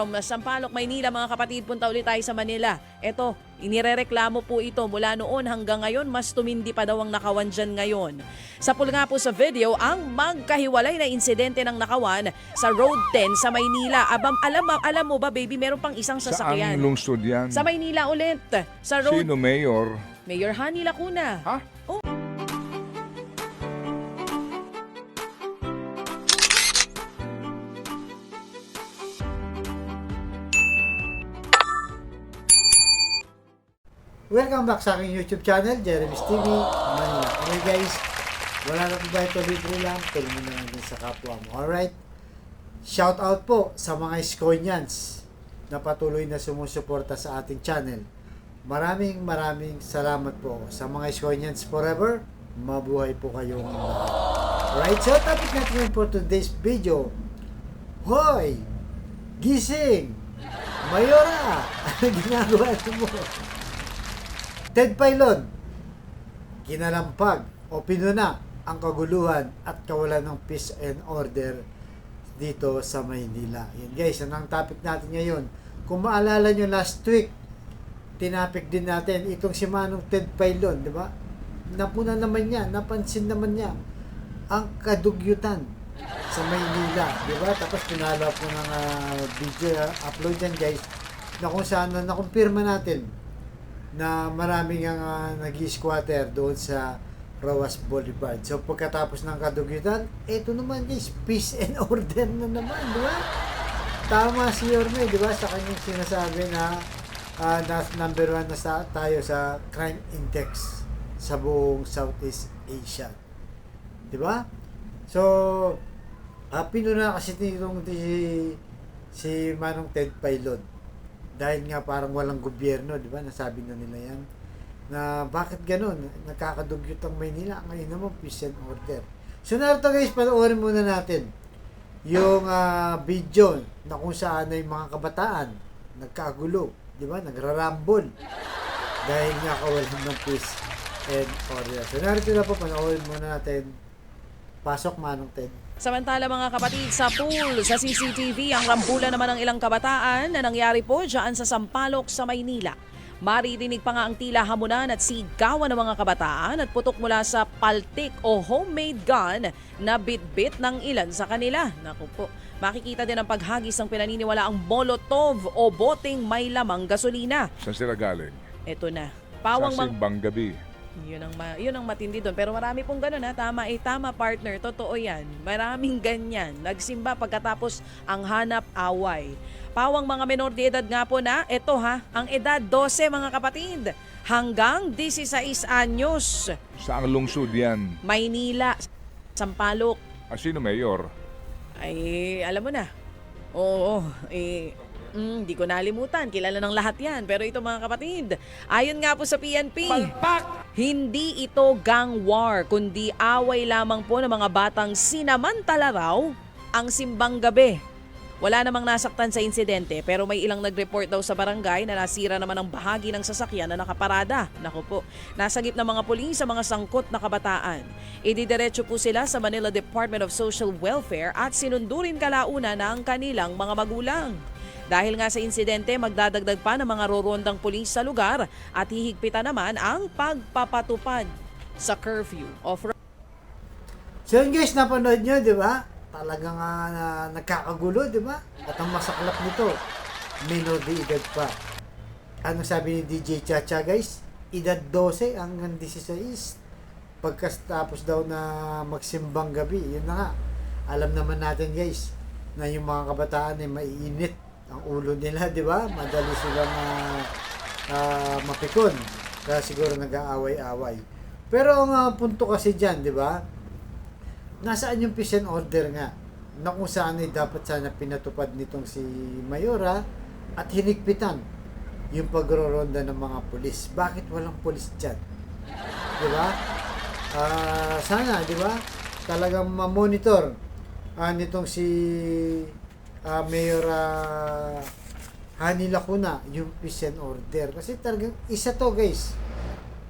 From Sampaloc, Maynila, mga kapatid, punta ulit tayo sa Manila. Ito, inirereklamo po ito mula noon hanggang ngayon, mas tumindi pa daw ang nakawan dyan ngayon. Sa nga po sa video, ang magkahiwalay na insidente ng nakawan sa Road 10 sa Maynila. Abam, alam, alam mo ba, baby, meron pang isang sasakyan. Saan lungsod yan? Sa Maynila ulit. Sa Road, Sino mayor? Mayor Hani Lacuna. Ha? Welcome back sa aking YouTube channel, Jeremy's TV, Manila. Okay guys, wala na po ba ito libre lang? Tulungan na natin sa kapwa mo. Alright? Shout out po sa mga Iskonians na patuloy na sumusuporta sa ating channel. Maraming maraming salamat po sa mga Iskonians forever. Mabuhay po kayong lahat. Alright, so topic natin for today's video. Hoy! Gising! Mayora! Ano ginagawa mo? Ted Pailon, kinalampag o pinuna ang kaguluhan at kawalan ng peace and order dito sa Maynila. Yan guys, yan ang topic natin ngayon. Kung maalala nyo last week, tinapik din natin itong si Manong Ted Pailon, di ba? Napuna naman niya, napansin naman niya ang kadugyutan sa Maynila, di ba? Tapos pinalo ko ng ah, video ah, upload yan guys na kung saan na nakumpirma natin na maraming ang uh, nag-squatter doon sa Roas Boulevard. So pagkatapos ng kadugyutan, eto naman guys, peace and order na naman, di ba? Tama si Yorme, di ba? Sa kanyang sinasabi na ah, na number one na sa, tayo sa crime index sa buong Southeast Asia. Di ba? So, uh, pinuna kasi nitong si, si Manong Ted Pailon dahil nga parang walang gobyerno, di ba? Nasabi na nila yan. Na bakit ganun? Nagkakadugyot ang Maynila. Ngayon naman, peace and order. So narito guys, panoorin muna natin yung ah, video na kung saan ay mga kabataan nagkagulo, di ba? Nagrarambol dahil nga kawalan ng peace and order. So narito na po, panoorin muna natin. Pasok manong Ted. Samantala mga kapatid, sa pool, sa CCTV, ang rambulan naman ng ilang kabataan na nangyari po dyan sa Sampaloc sa Maynila. Maririnig pa nga ang tila hamunan at sigawan ng mga kabataan at putok mula sa paltik o homemade gun na bit-bit ng ilan sa kanila. Naku po, makikita din ang paghagis ng pinaniniwala ang molotov o boteng may lamang gasolina. Saan sila galing? Ito na. Pawang sa mang... Simbang Gabi. Yun ang, ma- yun ang matindi doon. Pero marami pong ganun ha. Tama eh, tama partner. Totoo yan. Maraming ganyan. Nagsimba pagkatapos ang hanap away. Pawang mga menor de edad nga po na, eto ha, ang edad 12 mga kapatid. Hanggang 16 anyos. Saan lungsod yan? Maynila, Sampaloc. Ah, sino mayor? Ay, alam mo na. Oo, eh, mm, di ko nalimutan. Kilala ng lahat yan. Pero ito mga kapatid, ayon nga po sa PNP, hindi ito gang war, kundi away lamang po ng mga batang sinamantala raw ang simbang gabi. Wala namang nasaktan sa insidente pero may ilang nag-report daw sa barangay na nasira naman ang bahagi ng sasakyan na nakaparada. Naku po, nasagip ng mga pulis sa mga sangkot na kabataan. Ididiretso po sila sa Manila Department of Social Welfare at sinundurin kalauna na ang kanilang mga magulang. Dahil nga sa insidente, magdadagdag pa ng mga rorondang pulis sa lugar at hihigpitan naman ang pagpapatupad sa curfew of So yun guys, napanood nyo, di ba? Talagang ah, na, nagkakagulo, di ba? At ang masaklap nito, minor de edad pa. Ano sabi ni DJ Chacha guys? Edad 12 hanggang 16. Pagkatapos daw na magsimbang gabi, yun na nga. Alam naman natin guys, na yung mga kabataan ay maiinit ang ulo nila, di ba? Madali silang ah, ah, mapikon. Kaya siguro nag-aaway-away. Pero ang ah, punto kasi dyan, di ba? nasaan yung peace and order nga na kung saan ay dapat sana pinatupad nitong si Mayora at hinigpitan yung pagroronda ng mga pulis. Bakit walang pulis dyan? Di ba? Ah, sana, di ba? Talagang ma-monitor ah, nitong si ah, Mayor ah, Hani Lacuna yung peace and order. Kasi talagang isa to guys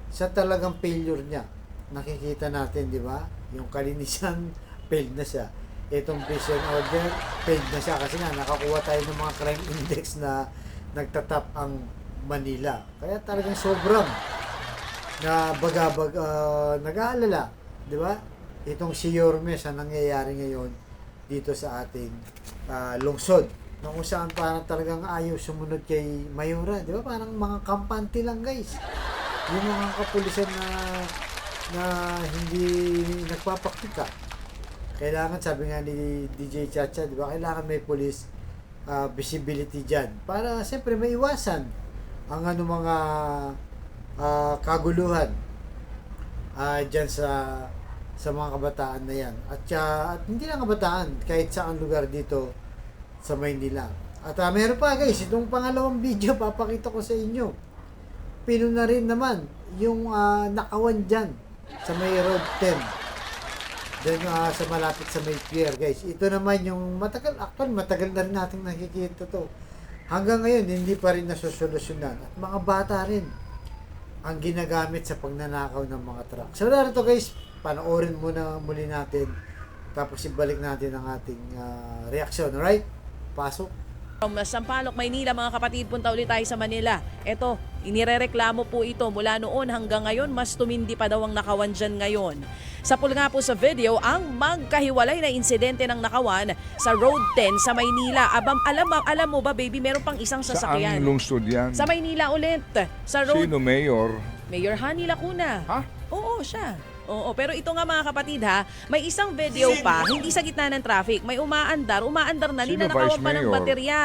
sa talagang failure niya. Nakikita natin, di ba? Yung kalinisan, failed na siya. itong prison order, paid na siya kasi nga nakakuha tayo ng mga crime index na nagtatap ang Manila. Kaya talagang sobrang na bagabag ah, nag-aalala, di ba? Itong si Yorme sa nangyayari ngayon dito sa ating ah, lungsod. Na kung saan parang talagang ayaw sumunod kay Mayura, di ba? Parang mga kampante lang guys. Yung mga kapulisan na na hindi nagpapakita. Kailangan, sabi nga ni DJ Chacha, di ba? Kailangan may police ah, visibility dyan. Para siyempre may iwasan ang ano mga ah, kaguluhan ah dyan sa sa mga kabataan na yan. At, siya- at hindi lang kabataan, kahit saan lugar dito sa Maynila. At ah, meron pa guys, itong pangalawang video papakita ko sa inyo. Pino na rin naman yung ah, nakawan dyan sa may road 10. Doon ah, sa malapit sa may pier guys. Ito naman yung matagal, actually matagal na rin natin nakikita to. Hanggang ngayon, hindi pa rin nasusolusyonan. At mga bata rin ang ginagamit sa pagnanakaw ng mga truck. So, narito guys, panoorin muna muli natin. Tapos ibalik natin ang ating ah, reaksyon. Alright? Pasok. From Sampaloc, Maynila, mga kapatid, punta ulit tayo sa Manila. Ito, inirereklamo po ito mula noon hanggang ngayon, mas tumindi pa daw ang nakawan dyan ngayon. Sa nga po sa video, ang magkahiwalay na insidente ng nakawan sa Road 10 sa Maynila. Abam, alam, alam mo ba, baby, meron pang isang Saan sasakyan. lungsod yan? Sa Maynila ulit. Sa Road Sino mayor? Mayor Hani Lacuna. Ha? Oo, siya. Oo, pero ito nga mga kapatid ha, may isang video pa, hindi sa gitna ng traffic, may umaandar, umaandar na, Sino ninanakawan Vice pa ng Mayor? baterya.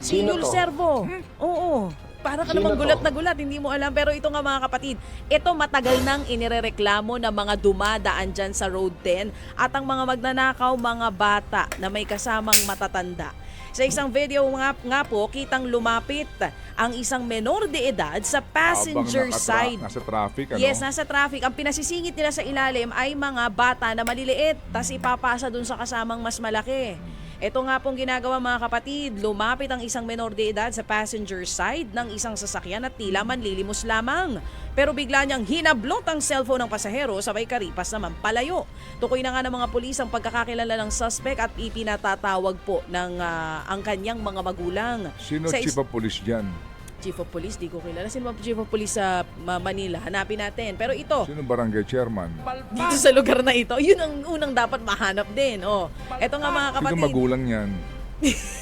Si Yul Servo. Oo. Para ka namang gulat na gulat, hindi mo alam. Pero ito nga mga kapatid, ito matagal nang inirereklamo ng mga dumadaan dyan sa Road 10 at ang mga magnanakaw, mga bata na may kasamang matatanda. Sa isang video nga, nga po, kitang lumapit ang isang menor de edad sa passenger nakatra- side. Nasa traffic, ano? Yes, nasa traffic. Ang pinasisingit nila sa ilalim ay mga bata na maliliit, tas ipapasa dun sa kasamang mas malaki. Ito nga pong ginagawa mga kapatid, lumapit ang isang menor de edad sa passenger side ng isang sasakyan at tila manlilimos lamang. Pero bigla niyang hinablot ang cellphone ng pasahero sabay karipas naman palayo. Tukoy na nga ng mga pulis ang pagkakakilala ng suspect at ipinatatawag po ng ah, ang kanyang mga magulang. Sino Sa is- chief of police dyan? Chief of Police, di ko kilala. Sino ba Chief of Police sa Ma- Manila? Hanapin natin. Pero ito, Sino barangay chairman? dito sa lugar na ito, yun ang unang dapat mahanap din. Oh, eto nga mga Sino kapatid, magulang yan?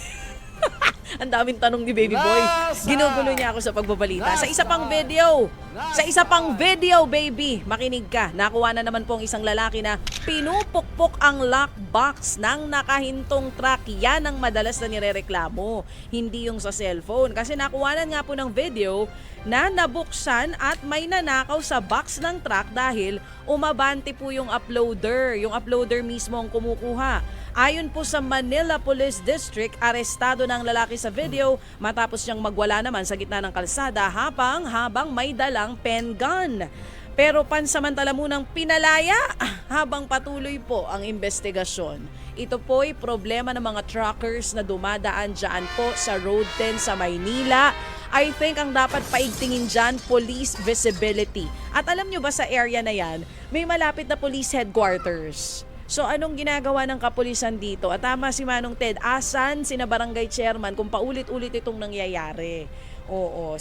ang daming tanong ni Baby Boy. Ginugulo niya ako sa pagbabalita. Sa isa pang video, sa isa pang video, baby, makinig ka. Nakuha na naman po ang isang lalaki na pinupukpok ang lockbox ng nakahintong truck. Yan ang madalas na nirereklamo. Hindi yung sa cellphone. Kasi nakuhanan nga po ng video na nabuksan at may nanakaw sa box ng truck dahil umabante po yung uploader. Yung uploader mismo ang kumukuha. Ayon po sa Manila Police District, arestado ng lalaki sa video matapos niyang magwala naman sa gitna ng kalsada habang habang may dalang pen gun. Pero pansamantala munang pinalaya habang patuloy po ang investigasyon. Ito po ay problema ng mga truckers na dumadaan dyan po sa Road 10 sa Maynila. I think ang dapat paigtingin dyan, police visibility. At alam nyo ba sa area na yan, may malapit na police headquarters. So anong ginagawa ng kapulisan dito? At tama si Manong Ted, asan sina barangay chairman kung paulit-ulit itong nangyayari? Oo.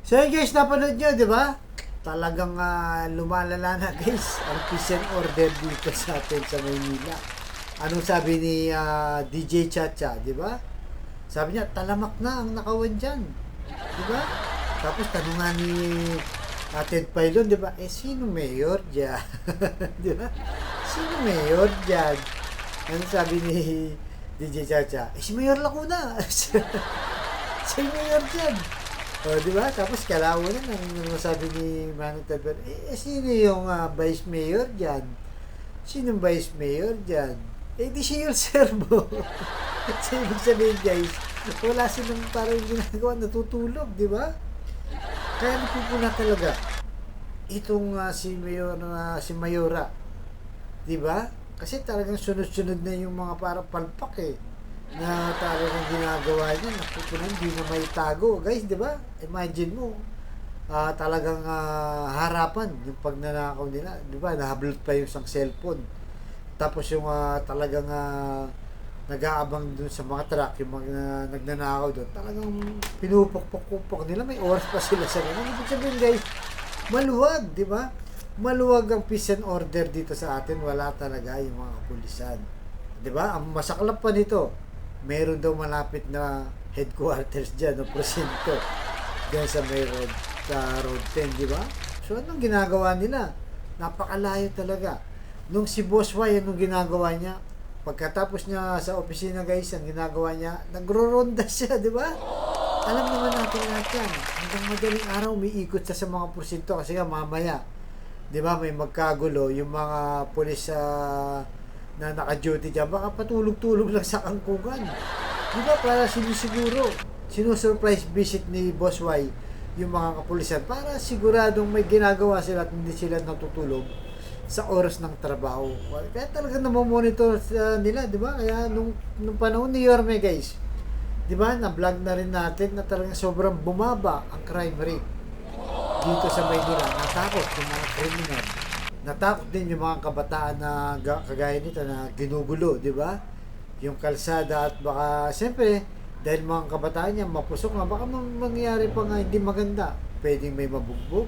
So yun guys, napanood nyo, di ba? Talagang ah, lumalala na guys ang peace and order dito sa atin sa Maynila. Anong sabi ni ah, DJ Chacha, di ba? Sabi niya, talamak na ang nakawan dyan. Di ba? Tapos tanungan ni uh, Ted Pailon, di ba? Eh, sino mayor dyan? di ba? Sino mayor dyan? Ano sabi ni DJ Chacha? Eh, si Mayor Lacuna. si Mayor dyan. O, di ba? Tapos kalawan na nang sabi ni Manong Tadbar, eh, eh, sino yung ah, vice mayor dyan? Sino yung vice mayor dyan? Eh, di si Yul Servo. so, ibig sabihin, guys, wala silang parang ginagawa, natutulog, di ba? Kaya napupuna talaga itong ah, si Mayor, na si Mayora. Di ba? Kasi talagang sunod-sunod na yung mga para palpak eh na talagang ginagawa niya, napupunan, hindi na may tago. Guys, di ba? Imagine mo, ah, talagang ah, harapan yung pagnanakaw nila. Di ba? Nahablot pa yung isang cellphone. Tapos yung ah, talagang ah, nag-aabang dun sa mga truck, yung mga nagnanakaw doon, talagang pinupok-pok-pok nila. May oras pa sila sa ganun. Ibig sabihin guys, maluwag, di ba? Maluwag ang peace and order dito sa atin. Wala talaga yung mga kapulisan. Di ba? Ang masaklap pa nito, meron daw malapit na headquarters dyan, o presinto, dyan sa may road, sa road 10, di ba? So, anong ginagawa nila? Napakalayo talaga. Nung si Boss Y, anong ginagawa niya? Pagkatapos niya sa opisina guys, ang ginagawa niya, nagro-ronda siya, di ba? Alam naman natin lahat yan. Hanggang madaling araw, umiikot siya sa mga presinto kasi nga mamaya, di ba, may magkagulo, yung mga pulis sa na naka-duty dyan, baka patulog-tulog lang sa kangkungan. Di ba, para sinisiguro, sinusurprise visit ni Boss Y yung mga kapulisan para siguradong may ginagawa sila at hindi sila natutulog sa oras ng trabaho. Kaya talaga namomonitor sa nila, di ba? Kaya nung, nung panahon ni Yorme, guys, di ba, na-vlog na rin natin na talagang sobrang bumaba ang crime rate dito sa Maynila. Natakot yung mga kriminal. Natakot din yung mga kabataan na ga- kagaya nito na ginugulo, di ba? Yung kalsada at baka, siyempre, dahil mga kabataan niya, mapusok nga, baka mang- mangyari pa nga hindi maganda. Pwedeng may mabugbog,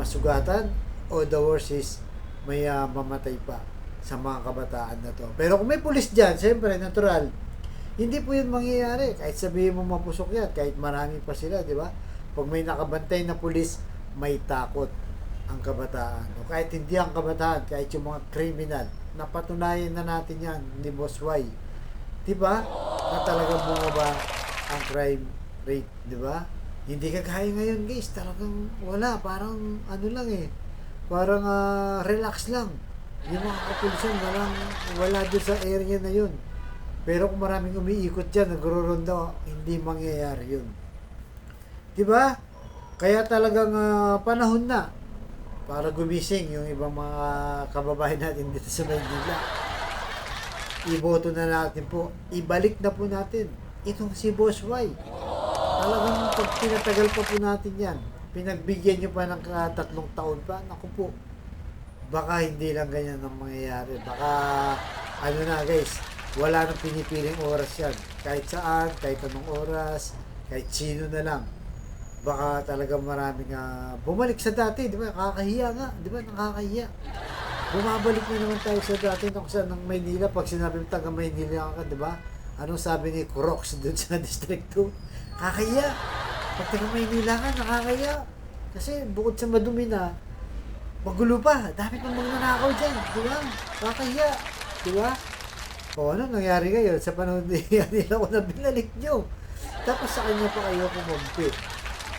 masugatan, o the worst is may ah, mamatay pa sa mga kabataan na to. Pero kung may pulis dyan, siyempre, natural, hindi po yun mangyayari. Kahit sabihin mo mapusok yan, kahit marami pa sila, di ba? Pag may nakabantay na pulis, may takot ang kabataan. O kahit hindi ang kabataan, kahit yung mga kriminal, napatunayan na natin yan ni Boss Y. Di ba? Na talagang bumaba ang crime rate, di ba? Hindi kagaya ngayon, guys. Talagang wala. Parang ano lang eh. Parang ah, relax lang. Yung mga kapulisan, walang, wala doon sa area na yun. Pero kung maraming umiikot dyan, nagro-ronda, hindi mangyayari yun. Di ba? Kaya talagang ah, panahon na para gumising yung ibang mga kababayan natin dito sa Maynila. Iboto na natin po. Ibalik na po natin itong si Boss Y. Talagang pag pinatagal pa po natin yan, pinagbigyan nyo pa ng ka- tatlong taon pa, naku po, baka hindi lang ganyan ang mangyayari. Baka, ano na guys, wala nang pinipiling oras yan. Kahit saan, kahit anong oras, kahit sino na lang. Baka talagang maraming ah, bumalik sa dati, di ba? Nakakahiya nga, di ba? Nakakahiya. Bumabalik na naman tayo sa dati nung sa ng Maynila. Pag sinabi mo taga Maynila ka, di ba? Anong sabi ni Crocs doon sa District 2? Kakahiya. Pag taga Maynila ka, nakakahiya. Kasi bukod sa madumi na, magulo pa. Dami pang magnanakaw dyan. Di ba? Kakahiya. Di ba? O ano nangyari ngayon sa panahon ni nila ko na binalik nyo. Tapos sa kanya pa kayo kumumpi.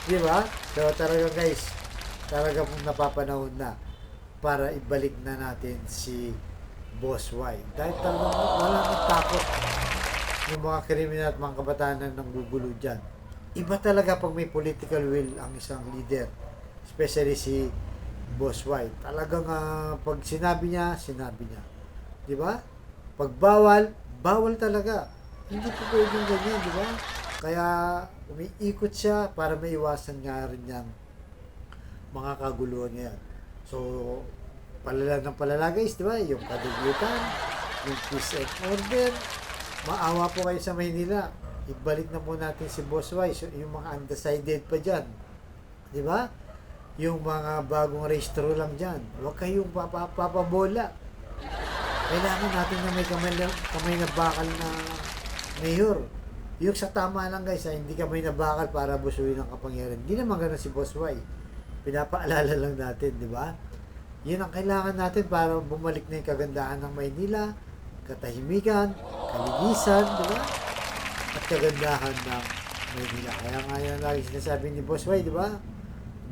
Di ba? So talaga guys, talaga pong napapanahon na para ibalik na natin si Boss Y. Dahil talagang wala nang takot yung mga kriminal at mga kabataan na nanggugulo dyan. Iba talaga pag may political will ang isang leader. Especially si Boss Y. Talagang ah, pag sinabi niya, sinabi niya. Di ba? Pag bawal, bawal talaga. Hindi po pwedeng ganyan, di ba? Kaya umiikot siya para maiwasan nga rin yung mga kaguluhan niya. So, palala ng palala guys, di ba? Yung kadugutan, yung peace and order. Maawa po kayo sa Maynila. Ibalik na po natin si Boss. So, yung mga undecided pa dyan. Di ba? Yung mga bagong rehistro lang dyan. Huwag kayong papa- papabola. Kailangan natin na may kamay na, kamay na bakal na mayor. Yung sa tama lang guys, ha, hindi kamay na bakal para busuin ang kapangyarihan. Hindi naman ganun si Boss Y. Pinapaalala lang natin, di ba? Yun ang kailangan natin para bumalik na yung kagandahan ng Maynila, katahimikan, kalinisan, di ba? At kagandahan ng Maynila. Kaya nga yan lagi sinasabi ni Boss Y, di ba?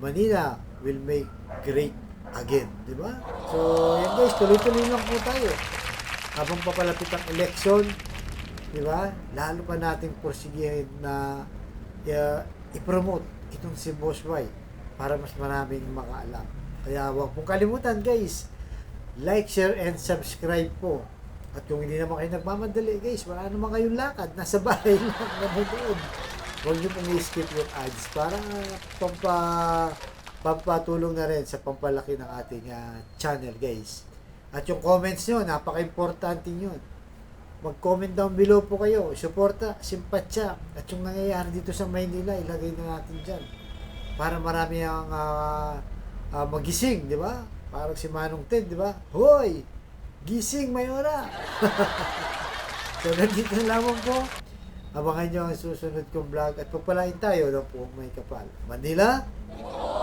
Manila will make great again, di ba? So, yan guys, tuloy-tuloy lang po tayo. Habang papalapit ang election, di ba? Lalo pa nating porsigihin na uh, i-promote itong si Boss Y para mas maraming makaalam. Kaya huwag pong kalimutan guys, like, share, and subscribe po. At kung hindi naman kayo nagmamadali guys, wala naman kayong lakad, nasa bahay lang nanonood. Huwag niyo pong i-skip yung ads para pampa, pampatulong na rin sa pampalaki ng ating ah, channel guys. At yung comments nyo, napaka-importante yun. Mag-comment down below po kayo. Suporta, simpatsya. At yung nangyayari dito sa Maynila, ilagay na natin dyan. Para marami ang ah, ah, magising, di ba? Parang si Manong Ted, di ba? Hoy! Gising, Mayora! so, nandito na lamang po. Abangan nyo ang susunod kong vlog at pagpalain tayo na po may kapal. Manila,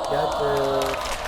God bless.